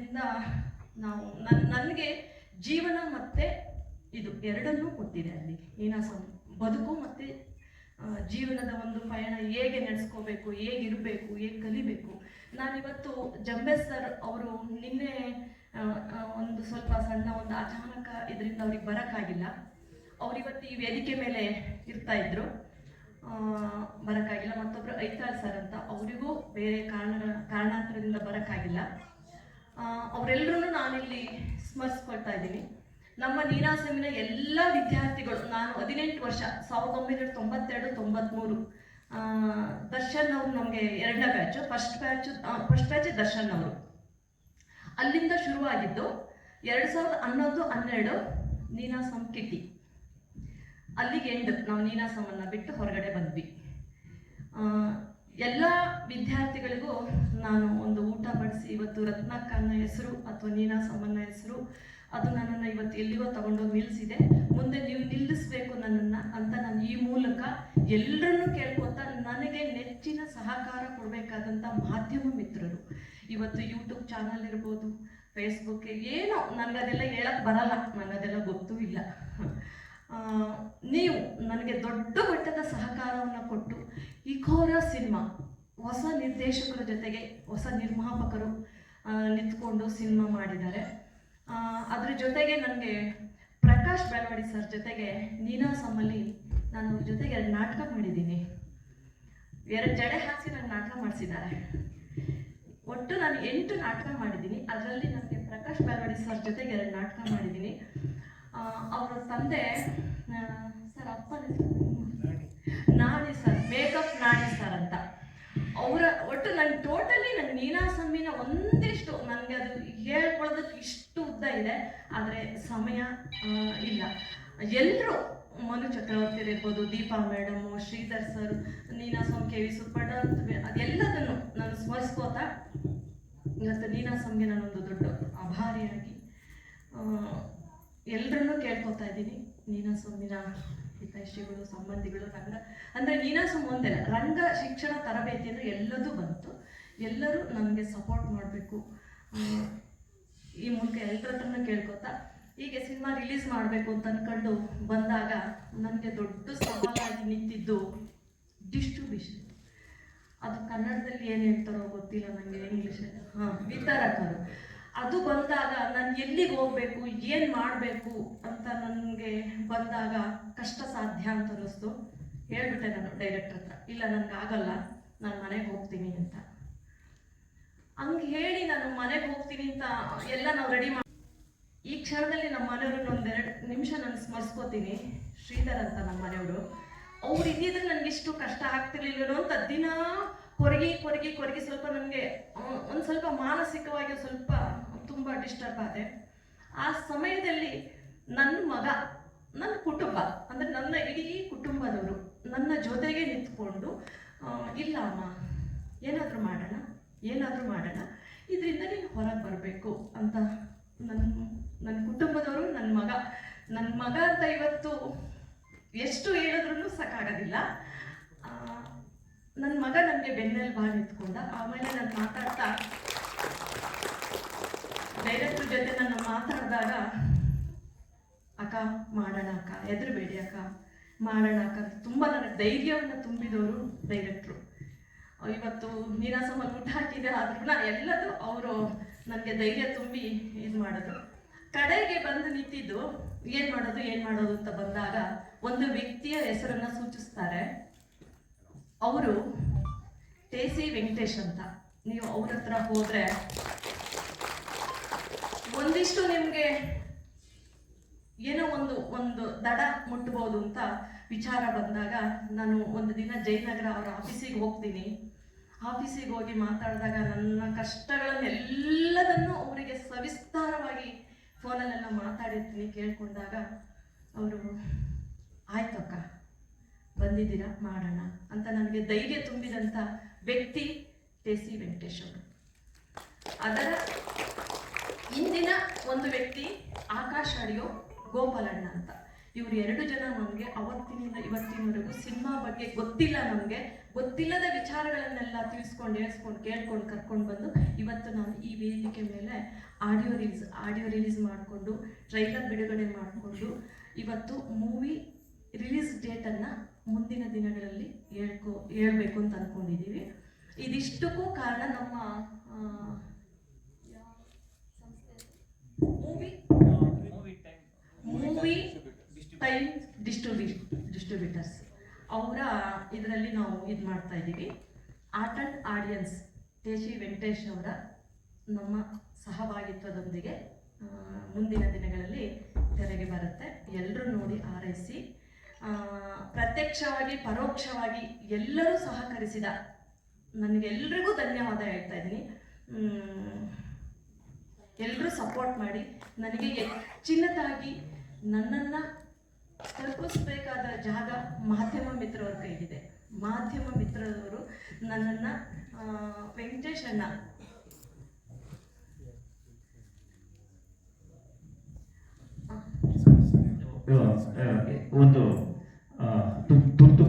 ಅದರಿಂದ ನಾವು ನನ್, ನನಗೆ ಜೀವನ ಮತ್ತೆ ಇದು ಎರಡನ್ನೂ ಕೊಟ್ಟಿದೆ ಅಲ್ಲಿ. ಏನ ಬದುಕು ಮತ್ತು ಜೀವನದ ಒಂದು ಪಯಣ ಹೇಗೆ ನಡೆಸ್ಕೋಬೇಕು, ಹೇಗಿರಬೇಕು, ಹೇಗೆ ಕಲಿಬೇಕು. ನಾನಿವತ್ತು ಸರ್ ಅವರು ನಿನ್ನೆ ಒಂದು ಸ್ವಲ್ಪ ಸಣ್ಣ ಒಂದು ಅಚಾನಕ ಇದರಿಂದ ಅವ್ರಿಗೆ ಬರೋಕ್ಕಾಗಿಲ್ಲ. ಅವರಿವತ್ತು ಈ ವೇದಿಕೆ ಮೇಲೆ ಇರ್ತಾ ಇದ್ರು. ಬರೋಕ್ಕಾಗಿಲ್ಲ. ಮತ್ತೊಬ್ಬರು ಐತಾಳ್ ಸರ್ ಅಂತ. ಅವರಿಗೂ ಬೇರೆ ಕಾರಣ, ಕಾರಣಾಂತರದಿಂದ ಬರೋಕ್ಕಾಗಿಲ್ಲ. ಅವರೆಲ್ಲರೂ ನಾನಿಲ್ಲಿ ಸ್ಮರಿಸ್ಕೊಳ್ತಾ ಇದ್ದೀನಿ. ನಮ್ಮ ನೀನಾಸಮಿನ ಎಲ್ಲ ವಿದ್ಯಾರ್ಥಿಗಳು ನಾನು ಹದಿನೆಂಟು ವರ್ಷ ಸಾವಿರದ ಒಂಬೈನೂರ ತೊಂಬತ್ತೆರಡು ತೊಂಬತ್ಮೂರು ಆ, ದರ್ಶನ್ ಅವರು ನಮಗೆ ಎರಡನೇ batch first batch first batch Darshan ಅವರು ಅಲ್ಲಿಂದ ಶುರುವಾಗಿದ್ದು ಎರಡು ಸಾವಿರದ ಹನ್ನೊಂದು ಹನ್ನೆರಡು ನೀನಾಸಂ ಕಿಟ್ಟಿ. ಅಲ್ಲಿಗೆ ಎಂಡ್ ನಾವು ನೀನಾಸಮನ್ನು ಬಿಟ್ಟು ಹೊರಗಡೆ ಬಂದ್ವಿ. ಎಲ್ಲ ವಿದ್ಯಾರ್ಥಿಗಳಿಗೂ ಬಡಿಸಿ ರತ್ನಕ್ಕ ಅನ್ನೋ ಹೆಸರು ಅಥವಾ ನೀನಾಸಮನ್ನ ಹೆಸರು, ಅದು ನನ್ನನ್ನು ಇವತ್ತು ಎಲ್ಲಿಗೋ ತಗೊಂಡೋಗಿ ನಿಲ್ಲಿಸಿದೆ ಮುಂದೆ ನೀವು ನಿಲ್ಲಿಸ್ಬೇಕು ನನ್ನನ್ನು ಅಂತ ನಾನು ಈ ಮೂಲಕ ಎಲ್ಲರನ್ನೂ ಕೇಳ್ಕೊತಾ ನನಗೆ ನೆಚ್ಚಿನ ಸಹಕಾರ ಕೊಡಬೇಕಾದಂಥ ಮಾಧ್ಯಮ ಮಿತ್ರರು. ಇವತ್ತು ಯೂಟ್ಯೂಬ್ ಚಾನಲ್ ಇರ್ಬೋದು ಫೇಸ್ಬುಕ್ ಏನೋ ನನಗದೆಲ್ಲ ಹೇಳಕ್ಕೆ ಬರಲ್ಲ, ನನಗದೆಲ್ಲ ಗೊತ್ತೂ ಇಲ್ಲ. ನೀವು ನನಗೆ ದೊಡ್ಡ ಮಟ್ಟದ ಸಹಕಾರವನ್ನು ಕೊಟ್ಟು ಈ ಸಿನಿಮಾ ಹೊಸ ನಿರ್ದೇಶಕರ ಜೊತೆಗೆ ಹೊಸ ನಿರ್ಮಾಪಕರು ನಿಂತ್ಕೊಂಡು ಸಿನಿಮಾ ಮಾಡಿದ್ದಾರೆ. ಅದ್ರ ಜೊತೆಗೆ ನನಗೆ ಪ್ರಕಾಶ್ ಬೆಳವಾಡಿ ಸರ್ ಜೊತೆಗೆ ನಾನು ಅವ್ರ ಜೊತೆಗೆ ಎರಡು ನಾಟಕ ಮಾಡಿದ್ದೀನಿ. ಎರಡು ಜಡೆ ಹಾಕಿ ನಾನು ನಾಟಕ ಮಾಡಿಸಿದ್ದಾರೆ. ಒಟ್ಟು ನಾನು ಎಂಟು ನಾಟಕ ಮಾಡಿದ್ದೀನಿ. ಅದರಲ್ಲಿ ನನಗೆ ಪ್ರಕಾಶ್ ಬೆಳವಾಡಿ ಸರ್ ಜೊತೆಗೆ ಎರಡು ನಾಟಕ ಮಾಡಿದ್ದೀನಿ. ಅವರ ತಂದೆ ಸರ್ ಅಪ್ಪ Naani sir, makeup Naani sir ಅಂತ. ಅವರ ಒಟ್ಟು ನನ್ನ ಟೋಟಲಿ ನನ್ನ ನೀನಾಸಮ್ಮಿನ ಒಂದಿಷ್ಟು ನನಗೆ ಅದು ಹೇಳ್ಕೊಳ್ಳೋದಕ್ಕೆ ಇಷ್ಟು ಉದ್ದ ಇದೆ, ಆದರೆ ಸಮಯ ಇಲ್ಲ. ಎಲ್ಲರೂ ಮನು ಚಕ್ರವರ್ತಿ ಇರ್ಬೋದು, ದೀಪಾ ಮೇಡಮು, ಶ್ರೀಧರ್ ಸರ್, ನೀನಾ ನೀನಾಸಂ ಕೆ ವಿ ಸುಬ್ಬಣ್ಣ ಅದೆಲ್ಲದನ್ನು ನಾನು ಸ್ಮರಿಸ್ಕೋತಾ ಇವತ್ತು ನೀನಾಸಂಗೆ ನಾನೊಂದು ದೊಡ್ಡ ಆಭಾರಿಯಾಗಿ ಎಲ್ಲರನ್ನೂ ಕೇಳ್ಕೊತಾ ಇದ್ದೀನಿ. ನೀನಾಸಂಗಿನ ಹಿತೈಷಿಗಳು, ಸಂಬಂಧಿಗಳು, ರಂಗ, ಅಂದರೆ ನೀನಾಸಂ ಒಂದೇ ರಂಗ ಶಿಕ್ಷಣ ತರಬೇತಿ ಅಂದರೆ ಎಲ್ಲದೂ ಬಂತು. ಎಲ್ಲರೂ ನನಗೆ ಸಪೋರ್ಟ್ ಮಾಡಬೇಕು. ಈ ಮೂಲಕ ಎಲ್ಲರ ಹತ್ರನೂ ಕೇಳ್ಕೊತಾ, ಹೀಗೆ ಸಿನಿಮಾ ರಿಲೀಸ್ ಮಾಡಬೇಕು ಅಂತ ಅನ್ಕೊಂಡು ಬಂದಾಗ ನನಗೆ ದೊಡ್ಡ ಸವಾಲಾಗಿ ನಿಂತಿದ್ದು ಡಿಸ್ಟ್ರಿಬ್ಯೂಷನ್ ಅದು ಕನ್ನಡದಲ್ಲಿ ಏನು ಹೇಳ್ತಾರೋ ಗೊತ್ತಿಲ್ಲ ನನಗೆ ಇಂಗ್ಲೀಷಲ್ಲಿ ಹಾಂ, ವಿತರಕರು. ಅದು ಬಂದಾಗ ನಾನು ಎಲ್ಲಿಗೆ ಹೋಗ್ಬೇಕು, ಏನು ಮಾಡಬೇಕು ಅಂತ ನನಗೆ ಬಂದಾಗ ಕಷ್ಟ ಸಾಧ್ಯ ಅಂತ ಅನ್ನಿಸ್ತು. ಹೇಳ್ಬಿಟ್ಟೆ ನಾನು ಡೈರೆಕ್ಟರ್ ಹತ್ರ. ಇಲ್ಲ, ನನಗೆ ಆಗಲ್ಲ, ನಾನು ಮನೆಗೆ ಹೋಗ್ತೀನಿ ಅಂತ. ಹಂಗೆ ಹೇಳಿ ನಾನು ಮನೆಗೆ ಹೋಗ್ತೀನಿ ಅಂತ ಎಲ್ಲ ನಾವು ರೆಡಿ ಮಾಡಿ ಈ ಕ್ಷಣದಲ್ಲಿ ನಮ್ಮ ಮನೆಯವ್ರನ್ನ ಒಂದೆರಡು ನಿಮಿಷ ನಾನು ಸ್ಮರಿಸ್ಕೋತೀನಿ. ಶ್ರೀಧರ್ ಅಂತ ನಮ್ಮ ಮನೆಯವರು. ಅವ್ರು ಇದ್ದಿದ್ರೆ ನನಗೆ ಇಷ್ಟು ಕಷ್ಟ ಆಗ್ತಿರ್ಲಿಲ್ಲ ಅಂತ ದಿನ ಕೊರಗಿ ಕೊರಗಿ ಕೊರಗಿ ಸ್ವಲ್ಪ ನನಗೆ ಒಂದು ಸ್ವಲ್ಪ ಮಾನಸಿಕವಾಗಿ ಸ್ವಲ್ಪ ತುಂಬ ಡಿಸ್ಟರ್ಬ್ ಆದೆ. ಆ ಸಮಯದಲ್ಲಿ ನನ್ನ ಮಗ ನನ್ನ ಕುಟುಂಬ, ಅಂದರೆ ನನ್ನ ಇಡೀ ಕುಟುಂಬದವರು ನನ್ನ ಜೊತೆಗೆ ನಿಂತ್ಕೊಂಡು ಇಲ್ಲ ಅಮ್ಮ, ಏನಾದರೂ ಮಾಡೋಣ? ಏನಾದರೂ ಮಾಡೋಣ. ಇದರಿಂದ ನೀನು ಹೊರಗೆ ಬರಬೇಕು ಅಂತ ನನ್ನ ನನ್ನ ಕುಟುಂಬದವರು ನನ್ನ ಮಗ ನನ್ನ ಮಗ ಅಂತ ಇವತ್ತು ಎಷ್ಟು ಹೇಳಿದ್ರೂ ಸಾಕಾಗೋದಿಲ್ಲ. ನನ್ನ ಮಗ ನನಗೆ ಬೆನ್ನಲ್ಲಿ ಭಾಳ ನಿಂತ್ಕೊಂಡ ಆಮೇಲೆ ನಾನು ಮಾತಾಡ್ತಾ, ಡೈರೆಕ್ಟ್ರ್ ಜೊತೆ ನಾನು ಮಾತಾಡಿದಾಗ, ಅಕ್ಕ, ಮಾಡೋಣ ಅಕ್ಕ ಹೆದರಬೇಡಿ ಅಕ್ಕ, ಮಾಡೋಣ ಅಕ್ಕ. ತುಂಬ ನನಗೆ ಧೈರ್ಯವನ್ನು ತುಂಬಿದವರು ಡೈರೆಕ್ಟ್ರು. ಇವತ್ತು ನೀನಾಸಮಲ್ಲಿ ಊಟ ಹಾಕಿದೆ ಆದ್ರೂ ಎಲ್ಲದು ಅವರು ನನಗೆ ಧೈರ್ಯ ತುಂಬಿ ಇದು ಮಾಡೋದು. ಕಡೆಗೆ ಬಂದು ನಿಂತಿದ್ದು ಏನು ಮಾಡೋದು ಏನು ಮಾಡೋದು ಅಂತ ಬಂದಾಗ ಒಂದು ವ್ಯಕ್ತಿಯ ಹೆಸರನ್ನ ಸೂಚಿಸ್ತಾರೆ. ಅವರು ಟೇಸಿ ವೆಂಕಟೇಶ್ ಅಂತ. ನೀವು ಅವ್ರ ಹತ್ರ ಹೋದರೆ ಒಂದಿಷ್ಟು ನಿಮಗೆ ಏನೋ ಒಂದು ಒಂದು ದಡ ಮುಟ್ಬೋದು ಅಂತ ವಿಚಾರ ಬಂದಾಗ ನಾನು ಒಂದು ದಿನ ಜಯನಗರ ಅವರ ಆಫೀಸಿಗೆ ಹೋಗ್ತೀನಿ. ಆಫೀಸಿಗೆ ಹೋಗಿ ಮಾತಾಡಿದಾಗ ನನ್ನ ಕಷ್ಟಗಳನ್ನೆಲ್ಲದನ್ನು ಅವರಿಗೆ ಸವಿಸ್ತಾರವಾಗಿ ಫೋನಲ್ಲೆಲ್ಲ ಮಾತಾಡಿರ್ತೀನಿ ಕೇಳ್ಕೊಂಡಾಗ ಅವರು, ಆಯ್ತಕ್ಕ, ಬಂದಿದ್ದೀರಾ? ಮಾಡೋಣ. ಅಂತ ನನಗೆ ಧೈರ್ಯ ತುಂಬಿದಂಥ ವ್ಯಕ್ತಿ ಕೆ ಸಿ ವೆಂಕಟೇಶ್ ಅವರು. ಅದರ ಇಂದಿನ ಒಂದು ವ್ಯಕ್ತಿ ಆಕಾಶ್ ಅಡಿಯೋ ಗೋಪಾಲಣ್ಣ ಅಂತ. ಇವ್ರು ಎರಡು ಜನ ನಮಗೆ ಅವತ್ತಿನಿಂದ ಇವತ್ತಿನವರೆಗೂ ಸಿನಿಮಾ ಬಗ್ಗೆ ಗೊತ್ತಿಲ್ಲ ನಮಗೆ. ಗೊತ್ತಿಲ್ಲದ ವಿಚಾರಗಳನ್ನೆಲ್ಲ ತಿಳಿಸ್ಕೊಂಡು, ಹೇಳ್ಸ್ಕೊಂಡು, ಕೇಳ್ಕೊಂಡು, ಕರ್ಕೊಂಡು ಬಂದು ಇವತ್ತು ನಾನು ಈ ವೇದಿಕೆ ಮೇಲೆ ಆಡಿಯೋ ರಿಲೀಸ್ ಆಡಿಯೋ ರಿಲೀಸ್ ಮಾಡಿಕೊಂಡು ಟ್ರೈಲರ್ ಬಿಡುಗಡೆ ಮಾಡಿಕೊಂಡು ಇವತ್ತು ಮೂವಿ ರಿಲೀಸ್ ಡೇಟನ್ನು ಮುಂದಿನ ದಿನಗಳಲ್ಲಿ ಹೇಳ್ಕೊ, ಹೇಳ್ಬೇಕು ಅಂತ ಅಂದ್ಕೊಂಡಿದ್ದೀವಿ ಇದಿಷ್ಟಕ್ಕೂ ಕಾರಣ ನಮ್ಮ ಮೂವಿ ಮೂವಿ ಟೈಮ್ ಡಿಸ್ಟ್ರಿಬ್ಯೂ ಡಿಸ್ಟ್ರಿಬ್ಯೂಟರ್ಸ್ ಅವರ ಇದರಲ್ಲಿ ನಾವು ಇದು ಮಾಡ್ತಾ ಇದ್ದೀವಿ. Art and audience Teji Venkatesh ಅವರ ನಮ್ಮ ಸಹಭಾಗಿತ್ವದೊಂದಿಗೆ ಮುಂದಿನ ದಿನಗಳಲ್ಲಿ ತೆರೆಗೆ ಬರುತ್ತೆ. ಎಲ್ಲರೂ ನೋಡಿ ಆರೈಸಿ. ಪ್ರತ್ಯಕ್ಷವಾಗಿ, ಪರೋಕ್ಷವಾಗಿ ಎಲ್ಲರೂ ಸಹಕರಿಸಿದ ನನಗೆಲ್ರಿಗೂ ಧನ್ಯವಾದ ಹೇಳ್ತಾ ಇದ್ದೀನಿ. ಎಲ್ಲರೂ ಸಪೋರ್ಟ್ ಮಾಡಿ, ನನಗೆ ಹೆಚ್ಚಿನದಾಗಿ ನನ್ನನ್ನು ತಲುಪಿಸ್ಬೇಕಾದ ಜಾಗ ಮಾಧ್ಯಮ ಮಿತ್ರವ್ರ ಕೈಗಿದೆ. ಮಾಧ್ಯಮ ಮಿತ್ರರವರು ನನ್ನನ್ನು ವೆಂಕಟೇಶ್ ಅಣ್ಣ. ಒಂದು ತುರ್ತು